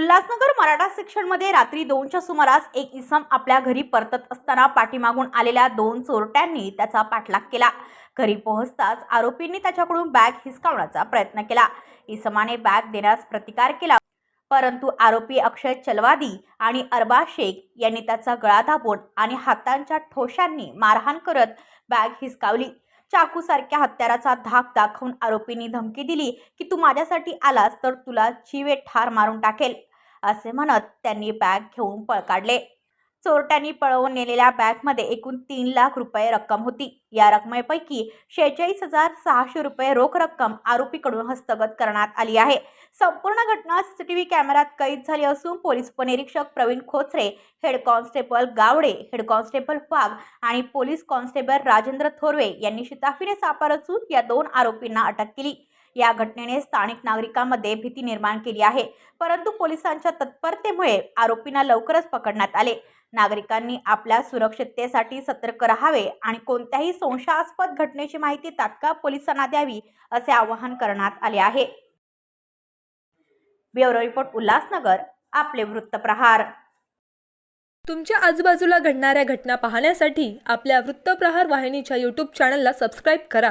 उल्हासनगर मराठा सेक्शनमध्ये रात्री दोनच्या सुमारास एक इसम आपल्या घरी परतत असताना पाठीमागून आलेल्या दोन चोरट्यांनी त्याचा पाठलाग केला. घरी पोहोचताच आरोपींनी त्याच्याकडून बॅग हिसकावण्याचा प्रयत्न केला. इसमाने बॅग देण्यास प्रतिकार केला. परंतु आरोपी अक्षय चलवादी आणि अरबा शेख यांनी त्याचा गळा दाबून आणि हातांच्या ठोशांनी मारहाण करत बॅग हिसकावली. चाकूसारख्या हत्याराचा धाक दाखवून आरोपींनी धमकी दिली की तू माझ्यासाठी आलास तर तुला चिवे ठार मारून टाकेल. असे म्हणत त्यांनी बॅग घेऊन पळ काढले चोरट्यांनी पळवून नेलेल्या बॅगमध्ये एकूण तीन लाख रुपये रक्कम होती. या रकमेपैकी शेहेचाळीस हजार सहाशे रुपये रोख रक्कम आरोपीकडून हस्तगत करण्यात आली आहे. संपूर्ण घटना सीसीटीव्ही कॅमेऱ्यात कैद झाली असून पोलीस उपनिरीक्षक Pravin Khochare head constable Gawade head constable Wagh आणि पोलीस कॉन्स्टेबल राजेंद्र थोरवे यांनी शिताफीने सापा रचून या दोन आरोपींना अटक केली. या घटनेने स्थानिक नागरिकांमध्ये भीती निर्माण केली आहे. परंतु पोलिसांच्या तत्परतेमुळे आरोपींना लवकरच पकडण्यात आले. नागरिकांनी आपल्या सुरक्षिततेसाठी सतर्क राहावे आणि कोणत्याही संशयास्पद घटनेची माहिती तात्काळ पोलिसांना द्यावी असे आवाहन करण्यात आले आहे. ब्युरो रिपोर्ट उल्हासनगर आपले वृत्तप्रहार तुमच्या आजूबाजूला घडणाऱ्या घटना पाहण्यासाठी आपल्या वृत्तप्रहार वाहिनीच्या यूट्यूब चॅनलला सबस्क्राईब करा.